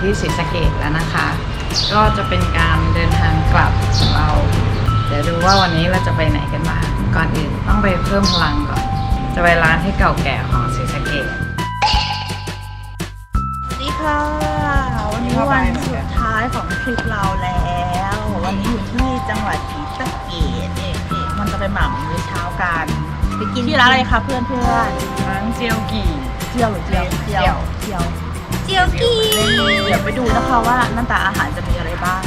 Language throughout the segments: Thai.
ศรีสะเกดแล้วนะคะ ก็จะเป็นการเดินทางกลับของเรา เดี๋ยวดูว่าวันนี้เราจะไปไหนกันบ้าง ก่อนอื่นต้องไปเพิ่มพลังก่อน จะไปร้านที่เก่าแก่ของศรีสะเกดสวัสดีค่ะวันนี้วันสุดท้ายของทริปเราแล้ว วันนี้อยู่ที่จังหวัดศรีสะเกษเอกมันจะไปหม่ำมื้อเช้ากันไปกินที่ร้านอะไรคะเพื่อนเพื่อนร้านเจียวกี่เจียวหรือเจียวเจียวเจียว เจียวกีเดี๋ยวไปดูนะคะว่าหน้าตาอาหารจะมีอะไรบ้าง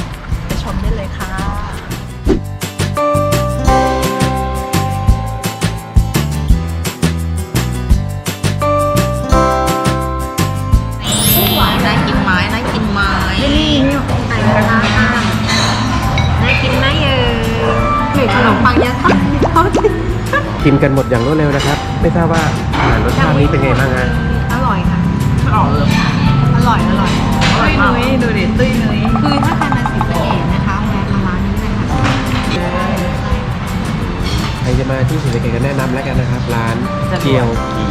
ไปชมได้เลยค่ะ น่ากินไหม้น่ากินไหมนี่ไก่กระทะค่ะน่ากินไหมเอ่ยหรือขนมปังยัดไส้เขาจริงกินกันหมดอย่างรวดเร็วนะครับ ไม่ทราบว่าอาหารรสชาตินี้เป็นไงบ้างฮะ อร่อยค่ะ อร่อยเลย จะมาที่ศรีสะเกษก็แนะนำแล้วกันนะครับ ร้านเจียวกี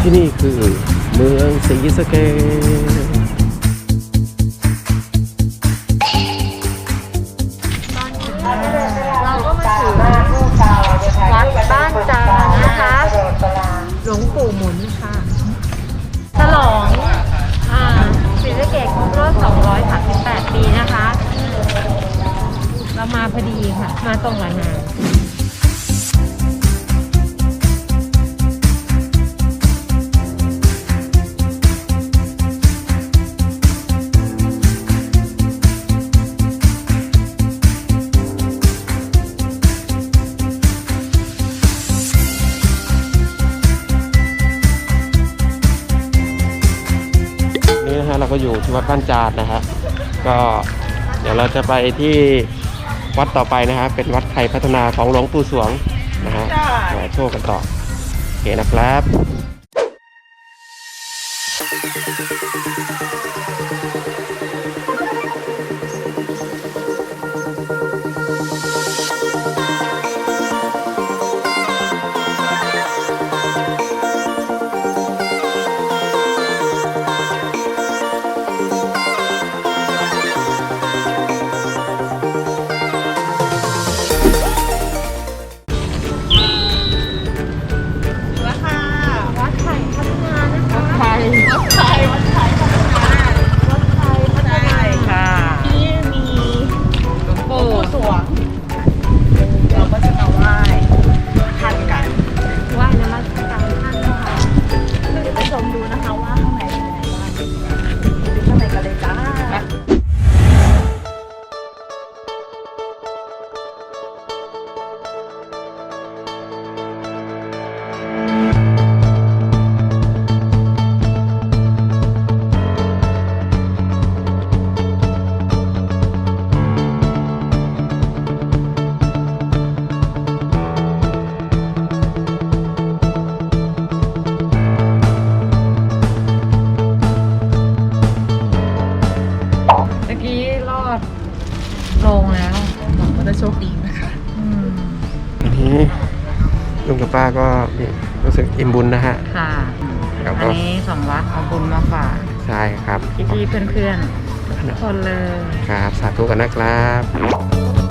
ที่นี่คือเมืองศรีสะเกษเราก็มาถึงวัดบ้านจานนะคะ หลวงปู่หมุนค่ะ 138 ปีนะคะ เรามาพอดีค่ะ มาตรงกับงาน เราก็อยู่ที่วัดบ้านจานนะฮะก็เดี๋ยวเราจะไปที่วัดต่อไปนะฮะเป็นวัดไทยพัฒนาของหลวงปู่สวงนะฮะมาโชว์กันต่อโอเคนะครับ ลงแล้วหวังว่าจะโชคดีนะคะอืมวันนี้ลุงกับป้าก็นี่รู้สึกอิ่มบุญนะฮะ ค่ะแล้วอัก็นนี้สองวัดเอาบุญมาฝากใช่ครับพี่ๆเพื่อนๆทุกคนเลย ครับสาธุกันนะครับ